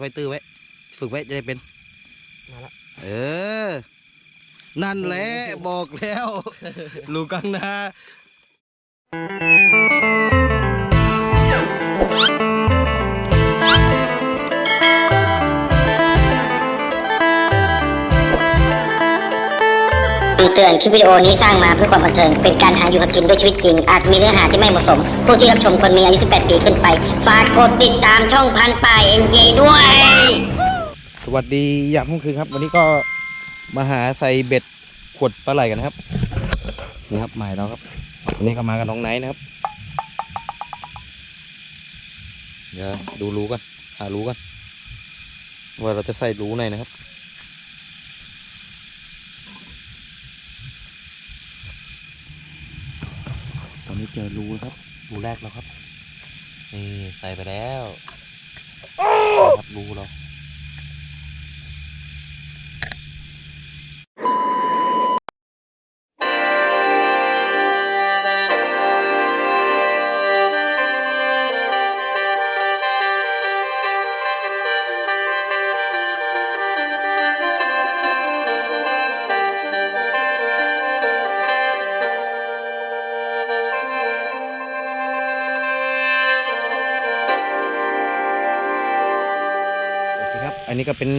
ค่อยๆตื้อไว้ ฝึกไว้จะได้เป็น มาละเออ นั่นแหละ บอกแล้วลูกกังนาำเตือนคลิปวิดีโอนี้สร้างมาเพื่อความบันเทิง เป็นการหาอยู่หากินด้วยชีวิตจริง อาจมีเนื้อหาที่ไม่เหมาะสม ผู้ที่รับชมควรมีอายุ 18 ปีขึ้นไป ฝากกดติดตามช่องพันป่ายเอ็นเจด้วย สวัสดียามค่ำคืนครับ วันนี้ก็มาหาใส่เบ็ดขวดปลาไหลกันนะครับนี่ครับหมายเราครับวันนี้ก็มากับน้องไนท์นะครับ เดี๋ยวดูรูกันหารูกันว่าเราจะใส่รูไหนนะครับ เจอรูแล้วครับรูแรกแล้วครับ นี่ใส่ไปแล้วนี่ครับรูเรา นี้ก็เป็น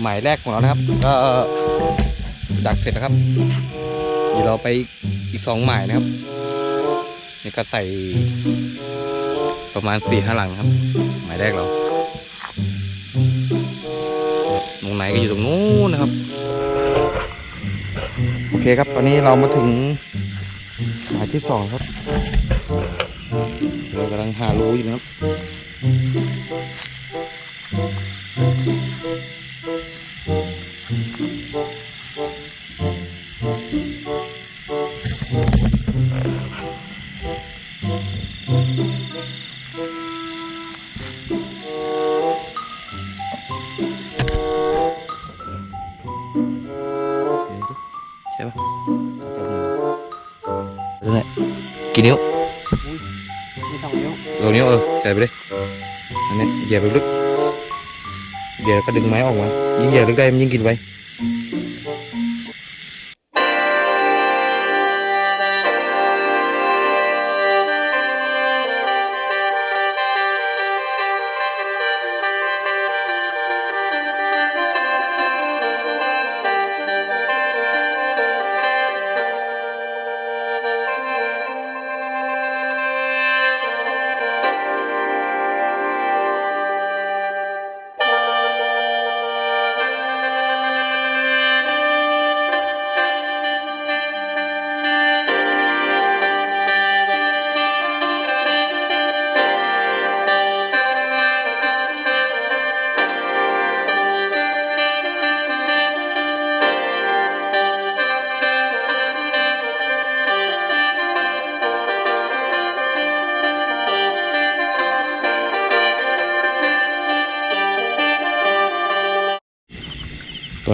หมายแรกของเรานะครับ ก็ดักเสร็จแล้วครับเดี๋ยวเราไปอีกสองหมายนะครับนี่ก็ใส่ประมาณสี่ห้าหลังครับ หมายแรกเราตรงไหนก็อยู่ตรงนู้นนะครับ โอเคครับ ตอนนี้เรามาถึงหมายที่สองครับ เรากำลังหารูอยู่นะครับ ใส่ไปเลยอันนี้เหยียบไปลึกเหยียบแล้วก็ดึงไม้ออกมายิ่งเหยียบลึกได้มันยิ่งกินไว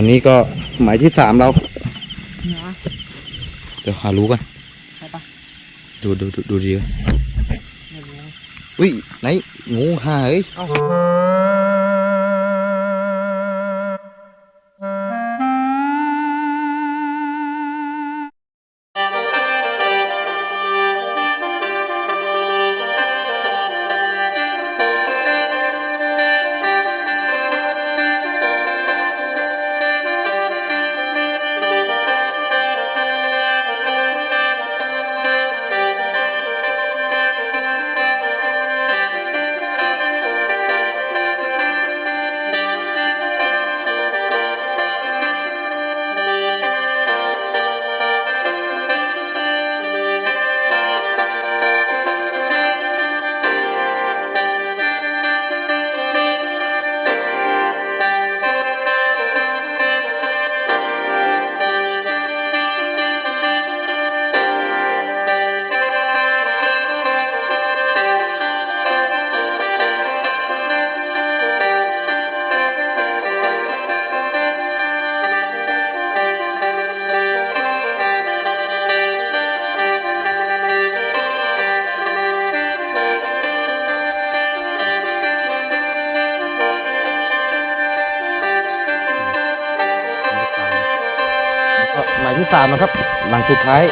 ตอนนี้ก็หมายที่สามเรานะเดี๋ยวหารู้กันใช่ปะดูดูดูดูดีกันไม่รู้อุ้ยไหนงูหายเอ้า สามนะครับ หลังสุดท้าย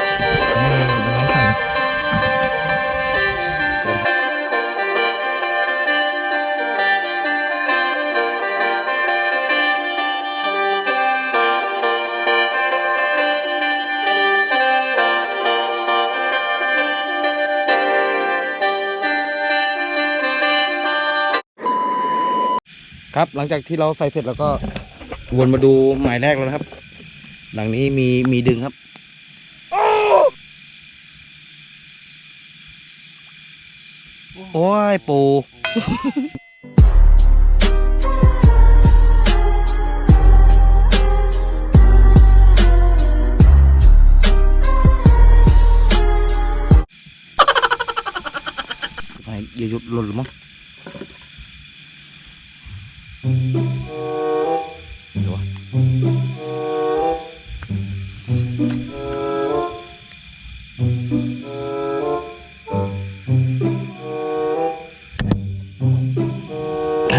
ครับหลังจากที่เราใส่เสร็จแล้วก็วนมาดูหมายแรกแล้วนะครับ หลังนี้มีมีดึงครับโอ้ยปูไม่อย่าหยุดหล่นหรือมั้ง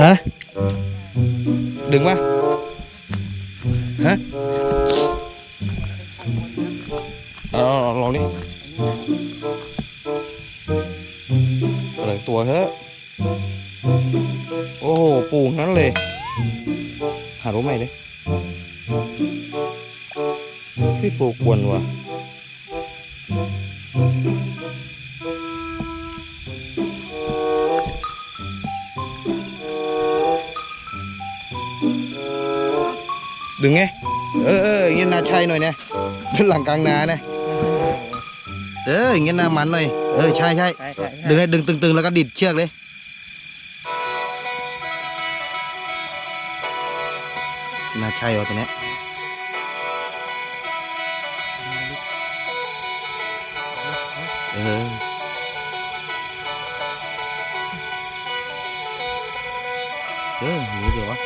ฮะ ดึงวะฮะเอาเอาลองดิอะไรตัวเฮ้อะ โอ้โห ปูนั้นเลย หารู้ไหมเลยพี่ปูกวนวะ ดึงไง เออเอออย่างเงี้ยน่าใช่หน่อยเนี่ยเป็นหลังกลางนาเนี่ยเอออย่างเงี้ยน่ามันหน่อย เออใช่ใช่ใช่ใช่ดึงให้ดึงตึงๆแล้วก็ดิดเชือกเลยน่าใช่เหรอตัวเนี้ยเออเออหนีเดี๋ยววะ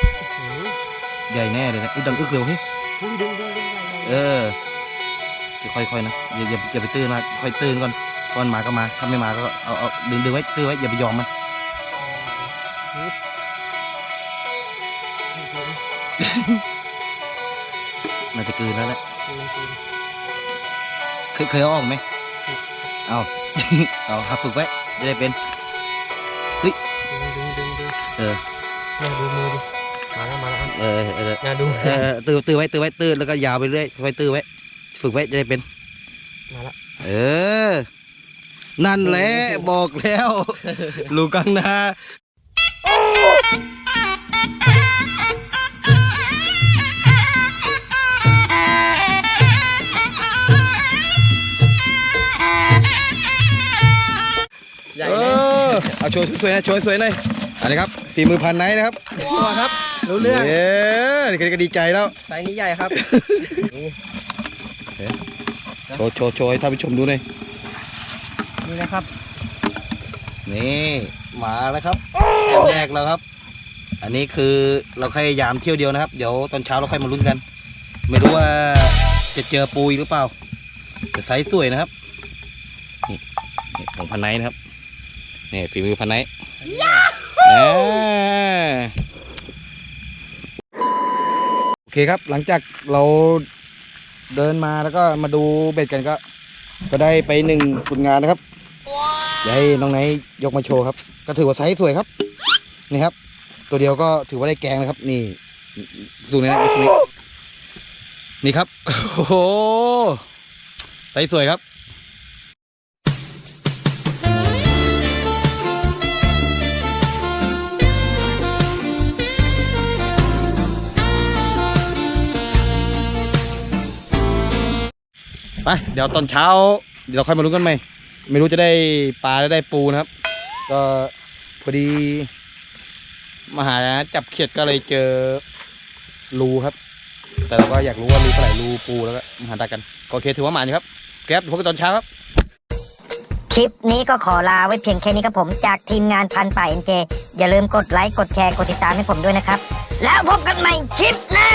ใหญ่แน่เลยนะอุ๊ยดังอึกเร็วเฮ้ยดึงดึงดึงดึงเออค่อยๆนะอย่าอย่าอย่าไปตื่นมาค่อยตื่นก่อนก่อนมาก็มาถ้าไม่มาก็เอาเอาดึงดึงไว้ตื้อไว้อย่าไปยอมมันน่าจะกลืนแล้วแหละเคยเคยเอาออกไหมเอาเอาหัดฝึกไว้จะได้เป็นดึงดึงดึงดึงเออเนี่ยดูมือดิมาแล้วมาแล้ว เออเออเนี่ยดูเออตื้อตื้อไว้ตื้อไว้ตื้อแล้วก็ยาวไปเรื่อยค่อยตื้อไว้ ฝึกไว้จะได้เป็น มาแล้วเออ นั่นแหละบอกแล้วลูกกังนาใหญ่เอนะอเอาโชว์สวยๆนะโชว์สวยๆหน่อยอันนี้ครับฝีมือพันไนท์นะครับตัวครับ รู้เรื่องเออนี่ก็ดีใจแล้วไซส์นี้ใหญ่ครับ โชว์โชว์โชว์ให้ท่านผู้ชมดูหน่อยนี่นะครับ นี่มาแล้วครับแอมแรกแล้วครับ อันนี้คือเราแค่ยามเที่ยวเดียวนะครับ เดี๋ยวตอนเช้าเราค่อยมาลุ้นกัน ไม่รู้ว่าจะเจอปูอีกหรือเปล่าแต่ไซส์สวยนะครับ นี่นี่ของพันไนท์นะครับนี่ฝีมือพันไนท์อ่าโอเคครับหลังจากเราเดินมาแล้วก็มาดูเบ็ดกันก็ ก็ได้ไปหนึ่งผลงานนะครับเดี๋ยวให้น้องไนท์ยกมาโชว์ครับ ก็ถือว่าไซส์สวยครับ นี่ครับ ตัวเดียวก็ถือว่าได้แกงนะครับ นี่สูงเลยนะยกนี้นี่ครับโอ้โหไซส์สวยครับ ไปเดี๋ยวตอนเช้า เดี๋ยวเราค่อยมาลุ้นกันใหม่ไม่รู้จะได้ปลาหรือได้ปูนะครับ ก็พอดีมาหาจับเขียดก็เลยเจอรูครับ แต่เราก็อยากรู้ว่ารูเท่าไหร่รูปูแล้วก็มาหาตากันก็โอเคถือว่าหมานอยู่ครับแก๊ปพบกันตอนเช้าครับ คลิปนี้ก็ขอลาไว้เพียงแค่นี้ครับผมจากทีมงานพันป่าเอ็นเจอย่าลืมกดไลค์กดแชร์กดติดตามให้ผมด้วยนะครับ แล้วพบกันใหม่คลิปหน้า